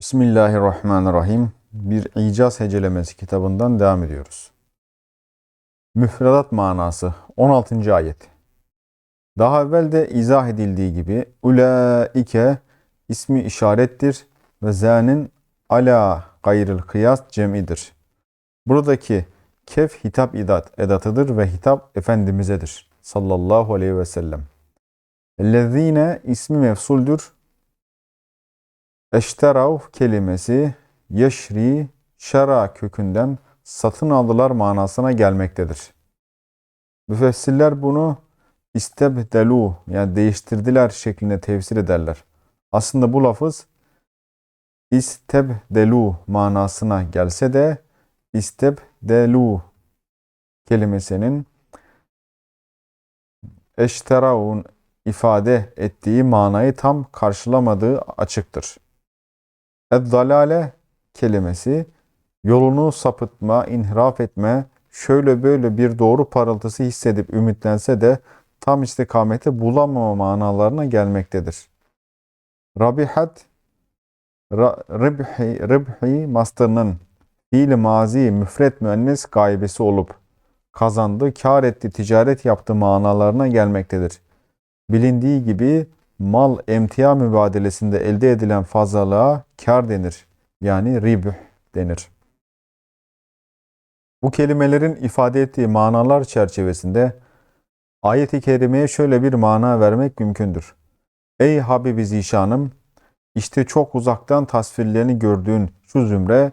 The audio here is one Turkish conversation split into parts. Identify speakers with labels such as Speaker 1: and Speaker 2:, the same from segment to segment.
Speaker 1: Bismillahirrahmanirrahim. Bir icaz hecelemesi kitabından devam ediyoruz. Müfredat manası 16. ayet. Daha evvel de izah edildiği gibi ulaike ismi işarettir ve zânin ala gayril kıyas cem'idir. Buradaki kef hitap idat edatıdır ve hitap Efendimiz'edir. Sallallahu aleyhi ve sellem. Ellezine ismi mefsuldür. Eşterav kelimesi yeşri şera kökünden satın aldılar manasına gelmektedir. Müfessirler bunu istebdelu yani değiştirdiler şeklinde tefsir ederler. Aslında bu lafız istebdelu manasına gelse de istebdelu kelimesinin eşteravun ifade ettiği manayı tam karşılamadığı açıktır. Eddalale kelimesi yolunu sapıtma, inhiraf etme, şöyle böyle bir doğru parıltısı hissedip ümitlense de tam istikameti bulamama manalarına gelmektedir. Rabihat, ra, ribhi, ribhi masterının fiil mazi müfret müennes gaybesi olup kazandı, kar etti, ticaret yaptı manalarına gelmektedir. Bilindiği gibi mal emtia mübadelesinde elde edilen fazlalığa kar denir. Yani ribh denir. Bu kelimelerin ifade ettiği manalar çerçevesinde ayet-i kerimeye şöyle bir mana vermek mümkündür. Ey Habibi Zişanım! işte çok uzaktan tasvirlerini gördüğün şu zümre,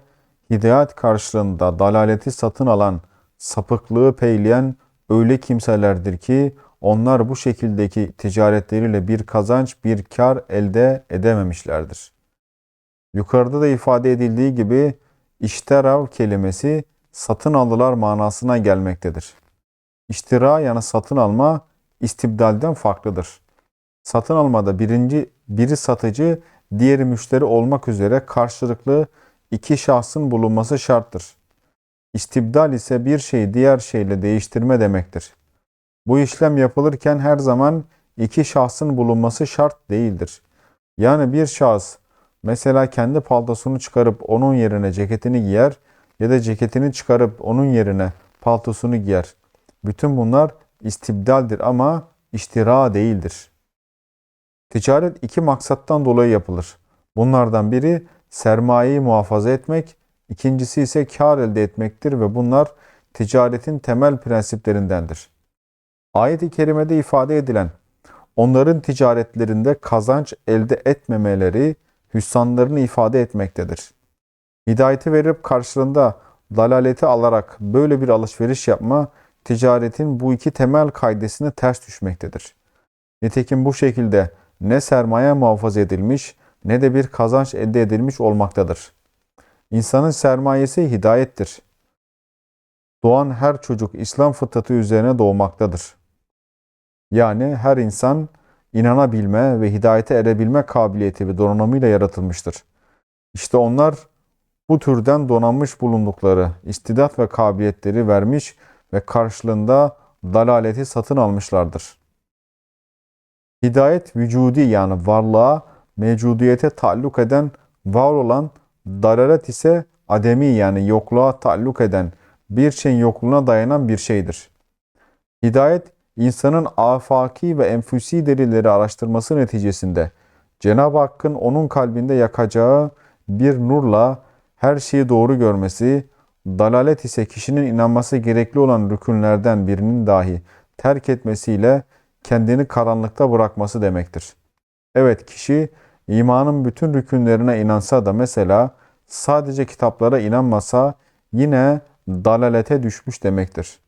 Speaker 1: hidayet karşılığında dalaleti satın alan, sapıklığı peyleyen öyle kimselerdir ki onlar bu şekildeki ticaretleriyle bir kazanç, bir kar elde edememişlerdir. Yukarıda da ifade edildiği gibi işterav kelimesi satın aldılar manasına gelmektedir. İştira yani satın alma istibdalden farklıdır. Satın almada birinci biri satıcı, diğeri müşteri olmak üzere karşılıklı iki şahsın bulunması şarttır. İstibdal ise bir şeyi diğer şeyle değiştirme demektir. Bu işlem yapılırken her zaman iki şahsın bulunması şart değildir. Yani bir şahıs mesela kendi paltosunu çıkarıp onun yerine ceketini giyer ya da ceketini çıkarıp onun yerine paltosunu giyer. Bütün bunlar istibdaldir ama iştira değildir. Ticaret iki maksattan dolayı yapılır. Bunlardan biri sermayeyi muhafaza etmek, ikincisi ise kar elde etmektir ve bunlar ticaretin temel prensiplerindendir. Ayet-i kerimede ifade edilen onların ticaretlerinde kazanç elde etmemeleri hüsranlarını ifade etmektedir. Hidayeti verip karşılığında dalaleti alarak böyle bir alışveriş yapma ticaretin bu iki temel kaidesine ters düşmektedir. Nitekim bu şekilde ne sermaye muhafaza edilmiş ne de bir kazanç elde edilmiş olmaktadır. İnsanın sermayesi hidayettir. Doğan her çocuk İslam fıtratı üzerine doğmaktadır. Yani her insan inanabilme ve hidayete erebilme kabiliyeti ve donanımıyla yaratılmıştır. İşte onlar bu türden donanmış bulundukları istidat ve kabiliyetleri vermiş ve karşılığında dalaleti satın almışlardır. Hidayet vücudi yani varlığa, mevcudiyete taalluk eden, var olan, dalalet ise ademi yani yokluğa taalluk eden, bir şeyin yokluğuna dayanan bir şeydir. Hidayet insanın afaki ve enfüsi derileri araştırması neticesinde Cenab-ı Hakk'ın onun kalbinde yakacağı bir nurla her şeyi doğru görmesi, dalalet ise kişinin inanması gerekli olan rükünlerden birinin dahi terk etmesiyle kendini karanlıkta bırakması demektir. Evet kişi imanın bütün rükünlerine inansa da mesela sadece kitaplara inanmasa yine dalalete düşmüş demektir.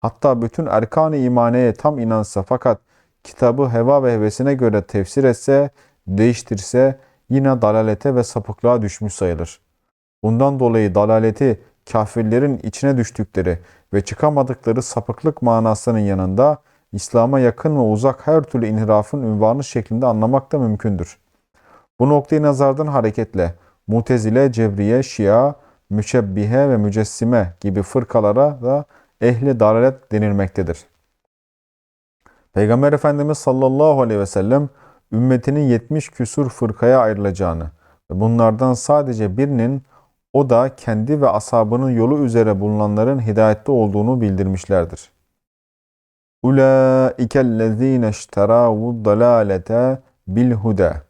Speaker 1: Hatta bütün erkan-ı imaneye tam inansa fakat kitabı heva ve hevesine göre tefsir etse, değiştirse yine dalalete ve sapıklığa düşmüş sayılır. Bundan dolayı dalaleti kafirlerin içine düştükleri ve çıkamadıkları sapıklık manasının yanında İslam'a yakın ve uzak her türlü inhirafın ünvanı şeklinde anlamak da mümkündür. Bu noktayı nazardan hareketle Mutezile, Cebriye, Şia, Müşebbihe ve Mücessime gibi fırkalara da ehli dalalet denilmektedir. Peygamber Efendimiz sallallahu aleyhi ve sellem ümmetinin 70 küsur fırkaya ayrılacağını ve bunlardan sadece birinin o da kendi ve ashabının yolu üzere bulunanların hidayette olduğunu bildirmişlerdir. Ulaikellezine işteravu dalalete bil huda.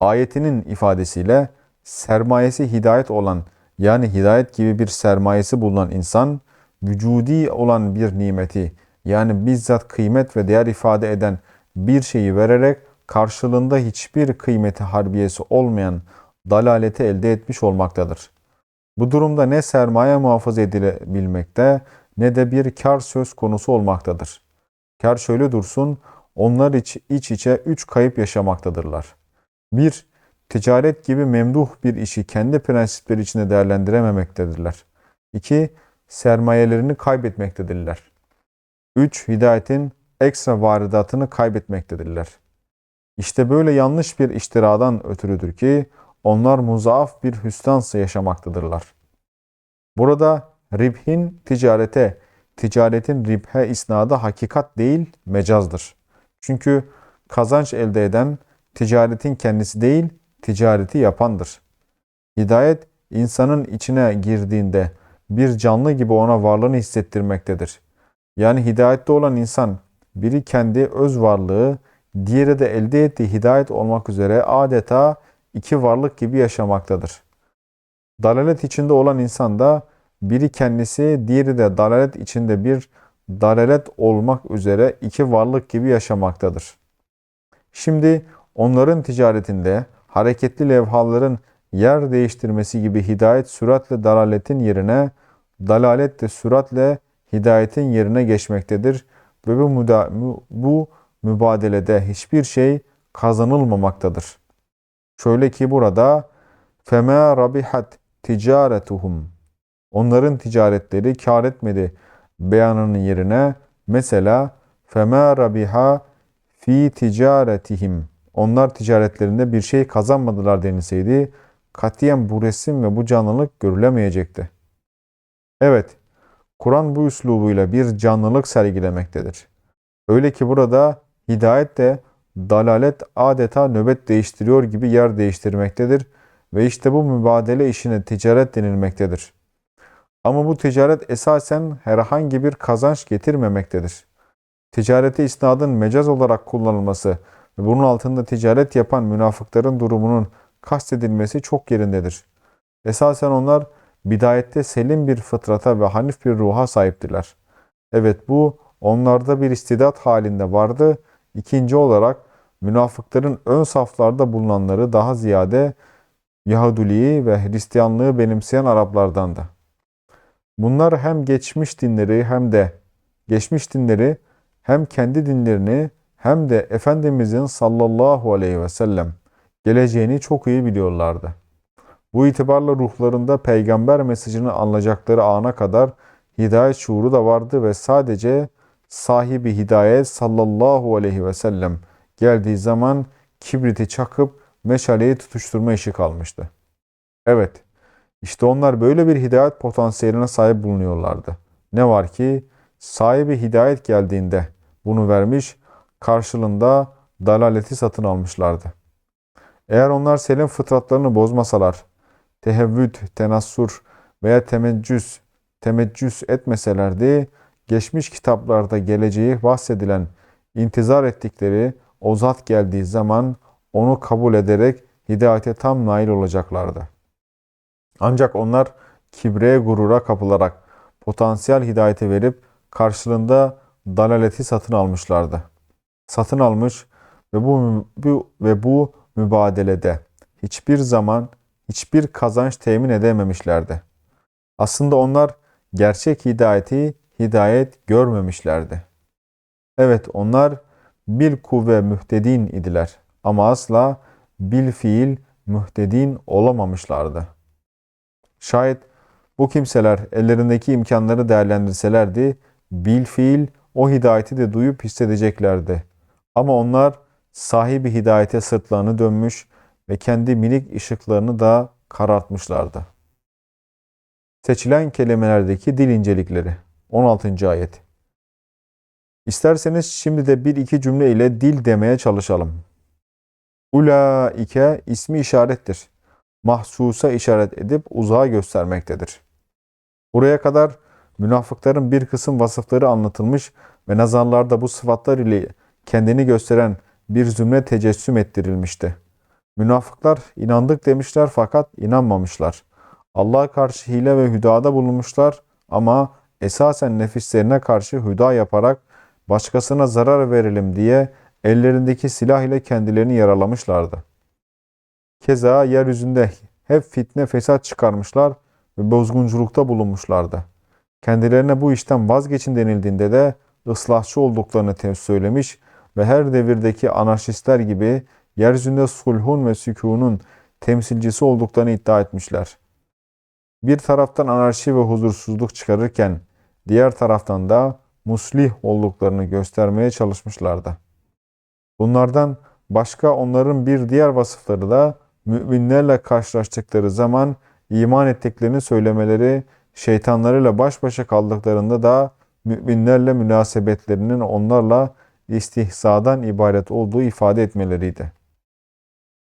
Speaker 1: Ayetinin ifadesiyle sermayesi hidayet olan yani hidayet gibi bir sermayesi bulunan insan vücudi olan bir nimeti yani bizzat kıymet ve değer ifade eden bir şeyi vererek karşılığında hiçbir kıymeti harbiyesi olmayan dalaleti elde etmiş olmaktadır. Bu durumda ne sermaye muhafaza edilebilmekte ne de bir kar söz konusu olmaktadır. Kar şöyle dursun, onlar iç, iç içe üç kayıp yaşamaktadırlar. 1. Ticaret gibi memduh bir işi kendi prensipleri içinde değerlendirememektedirler. 2. Sermayelerini kaybetmektedirler. 3. Hidayetin ekstra varidatını kaybetmektedirler. İşte böyle yanlış bir iştiradan ötürüdür ki onlar muzaaf bir hüsransa yaşamaktadırlar. Burada ribhin ticarete, ticaretin ribhe isnadı hakikat değil mecazdır. Çünkü kazanç elde eden ticaretin kendisi değil, ticareti yapandır. Hidayet insanın içine girdiğinde bir canlı gibi ona varlığını hissettirmektedir. Yani hidayette olan insan biri kendi öz varlığı, diğeri de elde ettiği hidayet olmak üzere adeta iki varlık gibi yaşamaktadır. Dalalet içinde olan insan da biri kendisi, diğeri de dalalet içinde bir dalalet olmak üzere iki varlık gibi yaşamaktadır. Şimdi onların ticaretinde hareketli levhaların yer değiştirmesi gibi hidayet süratle dalaletin yerine, dalalet de süratle hidayetin yerine geçmektedir ve bu, müda, bu mübadelede hiçbir şey kazanılmamaktadır. Şöyle ki burada فَمَا rabihat ticaretuhum Onların ticaretleri kar etmedi beyanının yerine mesela فَمَا rabiha fi ticaretihim onlar ticaretlerinde bir şey kazanmadılar denilseydi katiyen bu resim ve bu canlılık görülemeyecekti. Evet, Kur'an bu üslubuyla bir canlılık sergilemektedir. Öyle ki burada hidayet de dalalet adeta nöbet değiştiriyor gibi yer değiştirmektedir ve işte bu mübadele işine ticaret denilmektedir. Ama bu ticaret esasen herhangi bir kazanç getirmemektedir. Ticarete isnadın mecaz olarak kullanılması ve bunun altında ticaret yapan münafıkların durumunun kastedilmesi çok yerindedir. Esasen onlar bidayette selim bir fıtrata ve hanif bir ruha sahiptiler. Evet bu onlarda bir istidat halinde vardı. İkinci olarak münafıkların ön saflarda bulunanları daha ziyade Yahuduliği ve Hristiyanlığı benimseyen Araplardandı. Bunlar hem geçmiş dinleri hem de geçmiş dinleri hem kendi dinlerini hem de Efendimizin sallallahu aleyhi ve sellem geleceğini çok iyi biliyorlardı. Bu itibarla ruhlarında peygamber mesajını anlayacakları ana kadar hidayet şuuru da vardı ve sadece sahibi hidayet sallallahu aleyhi ve sellem geldiği zaman kibriti çakıp meşaleyi tutuşturma işi kalmıştı. Evet, işte onlar böyle bir hidayet potansiyeline sahip bulunuyorlardı. Ne var ki sahibi hidayet geldiğinde bunu vermiş, karşılığında dalaleti satın almışlardı. Eğer onlar senin fıtratlarını bozmasalar, tehevvüd, tenassur veya temeccüs, temeccüs etmeselerdi, geçmiş kitaplarda geleceği bahsedilen intizar ettikleri o zat geldiği zaman onu kabul ederek hidayete tam nail olacaklardı. Ancak onlar kibreye gurura kapılarak potansiyel hidayete verip karşılığında dalaleti satın almışlardı. Satın almış ve bu, bu ve bu mübadelede hiçbir zaman hiçbir kazanç temin edememişlerdi. Aslında onlar gerçek hidayeti hidayet görmemişlerdi. Evet onlar bil kuvve mühtedin idiler ama asla bil fiil mühtedin olamamışlardı. Şayet bu kimseler ellerindeki imkanları değerlendirselerdi, bil fiil o hidayeti de duyup hissedeceklerdi. Ama onlar sahibi hidayete sırtlarını dönmüş ve kendi minik ışıklarını da karartmışlardı. Seçilen kelimelerdeki dil incelikleri 16. ayet İsterseniz şimdi de bir iki cümle ile dil demeye çalışalım. Ulaike ismi işarettir. mahsusa işaret edip uzağa göstermektedir. Buraya kadar münafıkların bir kısım vasıfları anlatılmış ve nazarlarda bu sıfatlar ile kendini gösteren bir zümre tecessüm ettirilmişti. Münafıklar inandık demişler fakat inanmamışlar. Allah'a karşı hile ve hüdada bulunmuşlar ama esasen nefislerine karşı hüda yaparak başkasına zarar verelim diye ellerindeki silah ile kendilerini yaralamışlardı. Keza yeryüzünde hep fitne fesat çıkarmışlar ve bozgunculukta bulunmuşlardı. Kendilerine bu işten vazgeçin denildiğinde de ıslahçı olduklarını söylemiş ve her devirdeki anarşistler gibi yeryüzünde sulhun ve sükunun temsilcisi olduklarını iddia etmişler. Bir taraftan anarşi ve huzursuzluk çıkarırken diğer taraftan da muslih olduklarını göstermeye çalışmışlardı. Bunlardan başka onların bir diğer vasıfları da müminlerle karşılaştıkları zaman iman ettiklerini söylemeleri, şeytanlarıyla baş başa kaldıklarında da müminlerle münasebetlerinin onlarla istihzadan ibaret olduğu ifade etmeleriydi.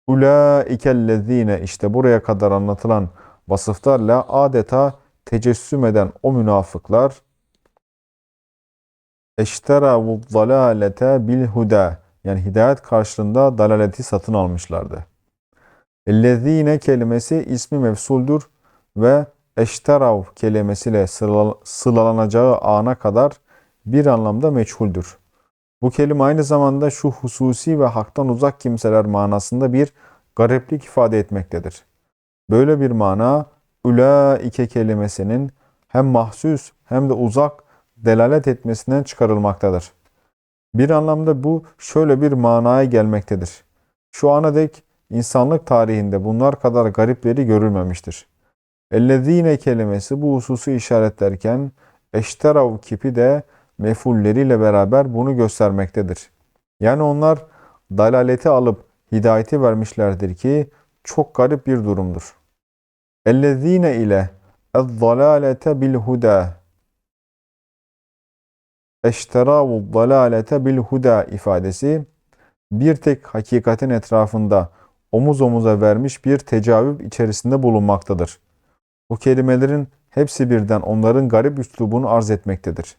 Speaker 1: Ulaikellezine işte buraya kadar anlatılan vasıflarla adeta tecessüm eden o münafıklar eşteravu dalalete bil huda yani hidayet karşılığında dalaleti satın almışlardı. Ellezine kelimesi ismi mevsuldür ve eşterav kelimesiyle sıralanacağı ana kadar bir anlamda meçhuldür. Bu kelime aynı zamanda şu hususi ve haktan uzak kimseler manasında bir gariplik ifade etmektedir. Böyle bir mana ulaike kelimesinin hem mahsus hem de uzak delalet etmesinden çıkarılmaktadır. Bir anlamda bu şöyle bir manaya gelmektedir. Şu ana dek insanlık tarihinde bunlar kadar garipleri görülmemiştir. Ellezine kelimesi bu hususu işaretlerken eşterav kipi de mefulleriyle beraber bunu göstermektedir. Yani onlar dalaleti alıp hidayeti vermişlerdir ki çok garip bir durumdur. Ellezine ile ez-zalalete bil huda eşteravu dalalete bil huda ifadesi bir tek hakikatin etrafında omuz omuza vermiş bir tecavüp içerisinde bulunmaktadır. Bu kelimelerin hepsi birden onların garip üslubunu arz etmektedir.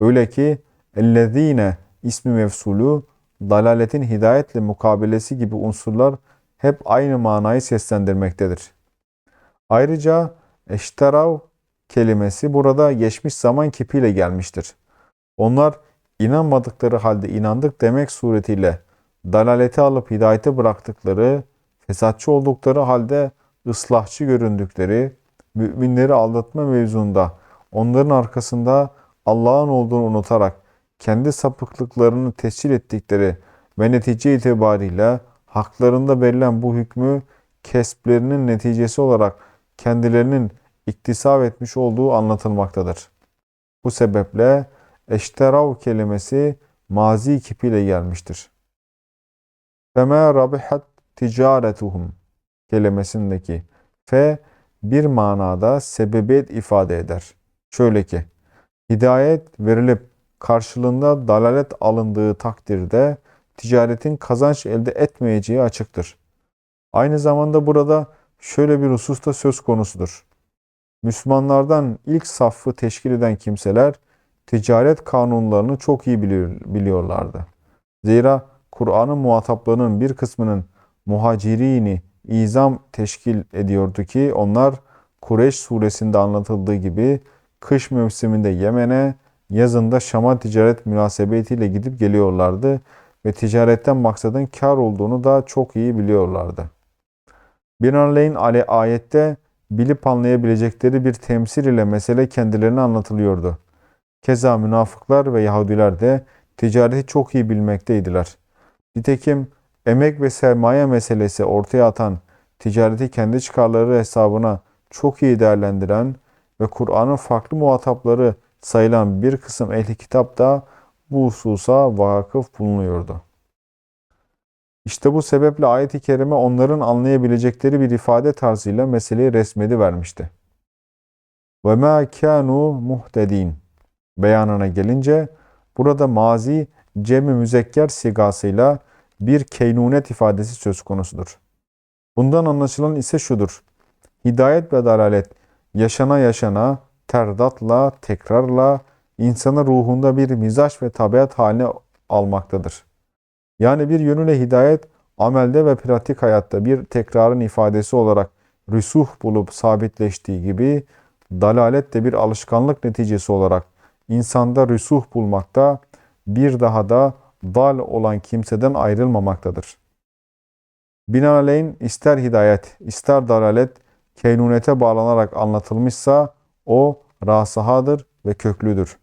Speaker 1: Öyle ki ellezine ismi mevsulü dalaletin hidayetle mukabelesi gibi unsurlar hep aynı manayı seslendirmektedir. Ayrıca eşterav kelimesi burada geçmiş zaman kipiyle gelmiştir. Onlar inanmadıkları halde inandık demek suretiyle dalaleti alıp hidayete bıraktıkları, fesatçı oldukları halde ıslahçı göründükleri, müminleri aldatma mevzunda onların arkasında Allah'ın olduğunu unutarak kendi sapıklıklarını tescil ettikleri ve netice itibariyle haklarında verilen bu hükmü kesplerinin neticesi olarak kendilerinin iktisap etmiş olduğu anlatılmaktadır. Bu sebeple eşterav kelimesi mazi kipiyle gelmiştir. Fema rabihat ticaretuhum kelimesindeki fe bir manada sebebiyet ifade eder. Şöyle ki, hidayet verilip karşılığında dalalet alındığı takdirde ticaretin kazanç elde etmeyeceği açıktır. Aynı zamanda burada şöyle bir husus da söz konusudur. Müslümanlardan ilk safı teşkil eden kimseler ticaret kanunlarını çok iyi biliyorlardı. Zira Kur'an'ın muhataplarının bir kısmının muhacirini izam teşkil ediyordu ki onlar Kureyş suresinde anlatıldığı gibi kış mevsiminde Yemen'e, yazında Şam'a ticaret münasebetiyle gidip geliyorlardı ve ticaretten maksadın kar olduğunu da çok iyi biliyorlardı. Binaenaleyh ayette bilip anlayabilecekleri bir temsil ile mesele kendilerine anlatılıyordu. Keza münafıklar ve Yahudiler de ticareti çok iyi bilmekteydiler. Nitekim emek ve sermaye meselesi ortaya atan, ticareti kendi çıkarları hesabına çok iyi değerlendiren ve Kur'an'ın farklı muhatapları sayılan bir kısım ehli kitap da bu hususa vakıf bulunuyordu. İşte bu sebeple ayet-i kerime onların anlayabilecekleri bir ifade tarzıyla meseleyi resmedi vermişti. Ve ma kanu muhtedin beyanına gelince burada mazi cemi müzekker sigasıyla bir keynunet ifadesi söz konusudur. Bundan anlaşılan ise şudur. Hidayet ve dalalet yaşana yaşana, terdatla, tekrarla insanın ruhunda bir mizaç ve tabiat haline almaktadır. Yani bir yönüyle hidayet amelde ve pratik hayatta bir tekrarın ifadesi olarak rüsuh bulup sabitleştiği gibi dalalet de bir alışkanlık neticesi olarak insanda rüsuh bulmakta bir daha da dal olan kimseden ayrılmamaktadır. Binaenaleyh ister hidayet, ister dalalet keynunete bağlanarak anlatılmışsa o rasahadır ve köklüdür.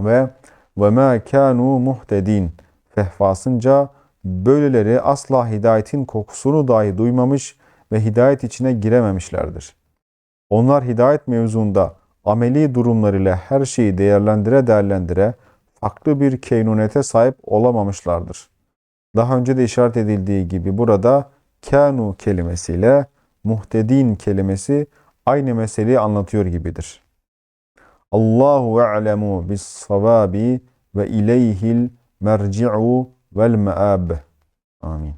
Speaker 1: Ve ve ma kanu muhtedin fehvasınca böyleleri asla hidayetin kokusunu dahi duymamış ve hidayet içine girememişlerdir. Onlar hidayet mevzuunda ameli durumlarıyla her şeyi değerlendire değerlendire farklı bir keynunete sahip olamamışlardır. Daha önce de işaret edildiği gibi burada kanu kelimesiyle muhtedin kelimesi aynı meseleyi anlatıyor gibidir. Allahu a'lemu bis savabi ve ileyhil merci'u vel me'ab. Amin.